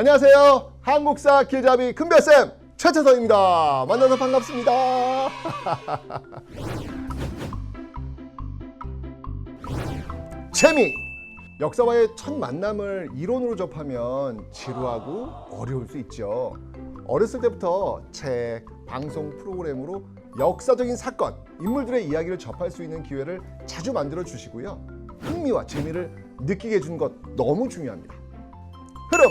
안녕하세요. 한국사 길잡이 큰별쌤 최태성입니다. 만나서 반갑습니다. 재미! 역사와의 첫 만남을 이론으로 접하면 지루하고 어려울 수 있죠. 어렸을 때부터 책, 방송 프로그램으로 역사적인 사건, 인물들의 이야기를 접할 수 있는 기회를 자주 만들어 주시고요. 흥미와 재미를 느끼게 해주는 것 너무 중요합니다. 흐름!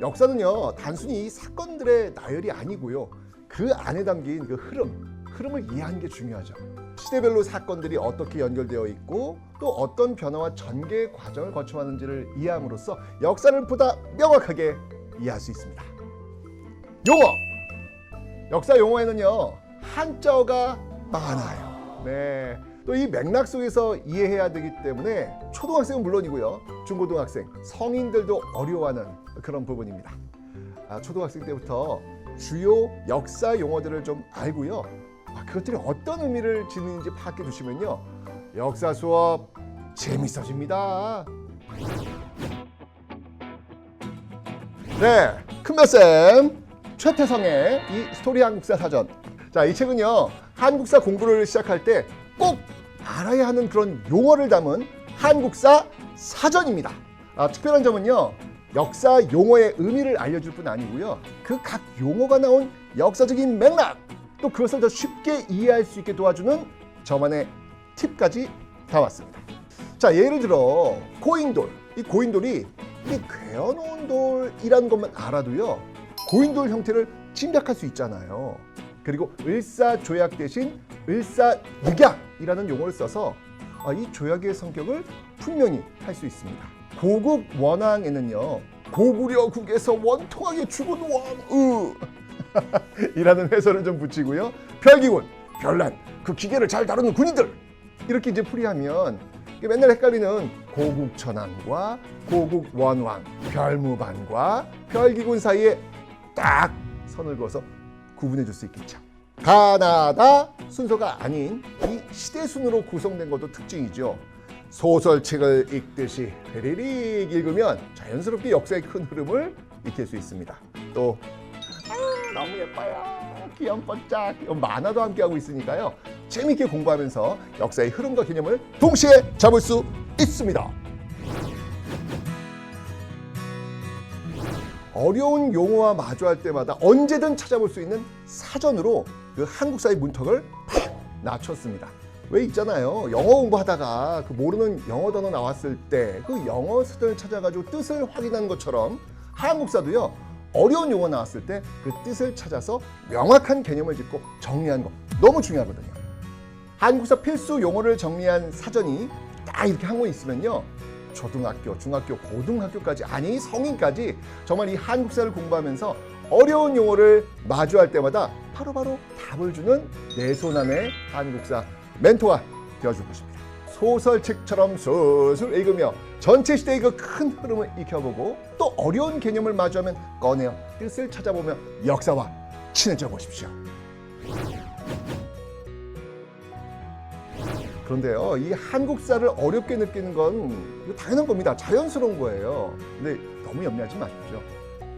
역사는요, 단순히 이 사건들의 나열이 아니고요. 그 안에 담긴 그 흐름, 흐름을 이해하는 게 중요하죠. 시대별로 사건들이 어떻게 연결되어 있고 또 어떤 변화와 전개 과정을 거쳐왔는지를 이해함으로써 역사를 보다 명확하게 이해할 수 있습니다. 용어! 역사 용어에는요, 한자어가 많아요. 네. 또 이 맥락 속에서 이해해야 되기 때문에 초등학생은 물론이고요. 중고등학생, 성인들도 어려워하는 그런 부분입니다. 아, 초등학생 때부터 주요 역사 용어들을 좀 알고요. 아, 그것들이 어떤 의미를 지니는지 파악해 두시면요. 역사 수업 재밌어집니다. 네, 큰별쌤 최태성의 이 스토리 한국사 사전. 자, 이 책은요. 한국사 공부를 시작할 때 꼭 알아야 하는 그런 용어를 담은 한국사 사전입니다. 아, 특별한 점은요. 역사 용어의 의미를 알려줄 뿐 아니고요. 그 각 용어가 나온 역사적인 맥락, 또 그것을 더 쉽게 이해할 수 있게 도와주는 저만의 팁까지 담았습니다. 자, 예를 들어 고인돌. 이 고인돌이 이 괴어놓은 돌이라는 것만 알아도요. 고인돌 형태를 짐작할 수 있잖아요. 그리고 을사조약 대신 을사늑약 이라는 용어를 써서 아, 이 조약의 성격을 분명히 할 수 있습니다. 고국 원왕에는요. 고구려국에서 원통하게 죽은 왕으 이라는 해설을 좀 붙이고요. 별기군, 별난, 그 기계를 잘 다루는 군인들 이렇게 이제 풀이하면 맨날 헷갈리는 고국천왕과 고국원왕, 별무반과 별기군 사이에 딱 선을 그어서 구분해 줄 수 있겠죠. 가나다 순서가 아닌 이 시대 순으로 구성된 것도 특징이죠. 소설책을 읽듯이 흐리릭 읽으면 자연스럽게 역사의 큰 흐름을 익힐 수 있습니다. 또 아, 너무 예뻐요. 귀염뽀짝. 만화도 함께 하고 있으니까요. 재밌게 공부하면서 역사의 흐름과 개념을 동시에 잡을 수 있습니다. 어려운 용어와 마주할 때마다 언제든 찾아볼 수 있는 사전으로 그 한국사의 문턱을 팍 낮췄습니다. 왜 있잖아요. 영어 공부하다가 그 모르는 영어 단어 나왔을 때 그 영어 사전을 찾아가지고 뜻을 확인하는 것처럼 한국사도요. 어려운 용어 나왔을 때 그 뜻을 찾아서 명확한 개념을 짚고 정리하는 거 너무 중요하거든요. 한국사 필수 용어를 정리한 사전이 딱 이렇게 한 권 있으면요. 초등학교, 중학교, 고등학교까지 아니 성인까지 정말 이 한국사를 공부하면서 어려운 용어를 마주할 때마다 바로바로 답을 주는 내손 안의 한국사 멘토가 되어줄 것입니다. 소설책처럼 술술 읽으며 전체 시대의 그 큰 흐름을 익혀보고 또 어려운 개념을 마주하면 꺼내어 뜻을 찾아보며 역사와 친해져 보십시오. 그런데요, 이 한국사를 어렵게 느끼는 건 당연한 겁니다. 자연스러운 거예요. 근데 너무 염려하지 마십시오.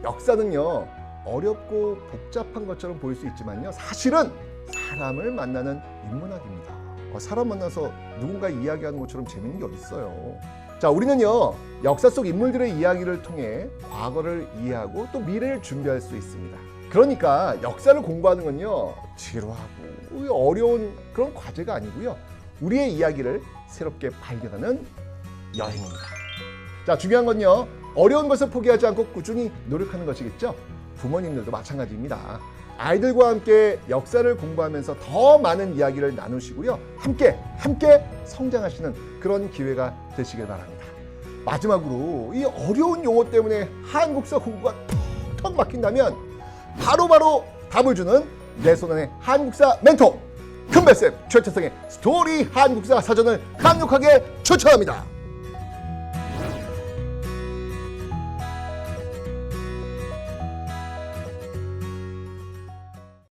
역사는요, 어렵고 복잡한 것처럼 보일 수 있지만요, 사실은 사람을 만나는 인문학입니다. 어, 사람 만나서 누군가 이야기하는 것처럼 재밌는 게 어딨어요. 자, 우리는요, 역사 속 인물들의 이야기를 통해 과거를 이해하고 또 미래를 준비할 수 있습니다. 그러니까 역사를 공부하는 건요, 지루하고 어려운 그런 과제가 아니고요. 우리의 이야기를 새롭게 발견하는 여행입니다. 자, 중요한 건요. 어려운 것을 포기하지 않고 꾸준히 노력하는 것이겠죠. 부모님들도 마찬가지입니다. 아이들과 함께 역사를 공부하면서 더 많은 이야기를 나누시고요. 함께 함께 성장하시는 그런 기회가 되시길 바랍니다. 마지막으로 이 어려운 용어 때문에 한국사 공부가 턱턱 막힌다면 바로바로 답을 주는 내 손안의 한국사 멘토 큰별쌤 최태성의 스토리 한국사 사전을 강력하게 추천합니다.